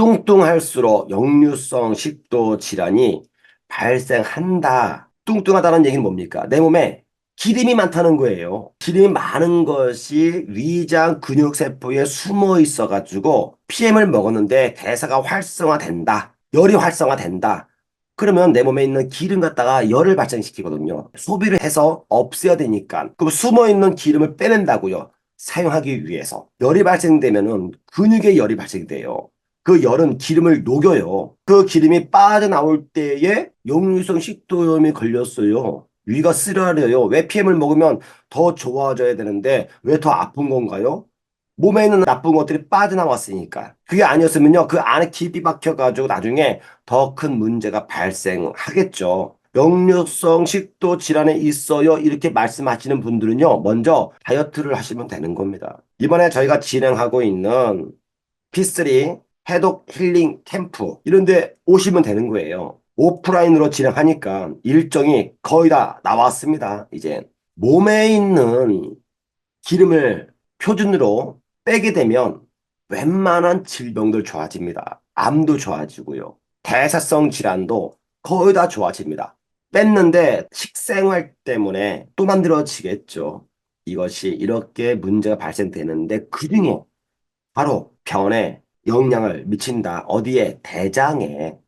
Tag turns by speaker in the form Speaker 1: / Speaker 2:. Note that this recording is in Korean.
Speaker 1: 뚱뚱할수록 역류성 식도 질환이 발생한다. 뚱뚱하다는 얘기는 뭡니까? 내 몸에 기름이 많다는 거예요. 기름이 많은 것이 위장 근육세포에 숨어 있어가지고 PM을 먹었는데 대사가 활성화된다. 열이 활성화된다. 그러면 내 몸에 있는 기름 갖다가 열을 발생시키거든요. 소비를 해서 없애야 되니까. 그럼 숨어 있는 기름을 빼낸다고요. 사용하기 위해서. 열이 발생되면은 근육에 열이 발생돼요. 그 열은 기름을 녹여요. 그 기름이 빠져나올 때에 역류성 식도염이 걸렸어요. 위가 쓰라려요. 왜 PM을 먹으면 더 좋아져야 되는데 왜 더 아픈 건가요? 몸에 있는 나쁜 것들이 빠져나왔으니까. 그게 아니었으면요. 그 안에 깊이 박혀가지고 나중에 더 큰 문제가 발생하겠죠. 역류성 식도 질환에 있어요. 이렇게 말씀하시는 분들은요. 먼저 다이어트를 하시면 되는 겁니다. 이번에 저희가 진행하고 있는 P3 해독 힐링 캠프 이런데 오시면 되는 거예요. 오프라인으로 진행하니까 일정이 거의 다 나왔습니다. 이제 몸에 있는 기름을 표준으로 빼게 되면 웬만한 질병들 좋아집니다. 암도 좋아지고요. 대사성 질환도 거의 다 좋아집니다. 뺐는데 식생활 때문에 또 만들어지겠죠. 이것이 이렇게 문제가 발생되는데 그 중에 바로 병원에 영향을 미친다. 어디에? 대장에.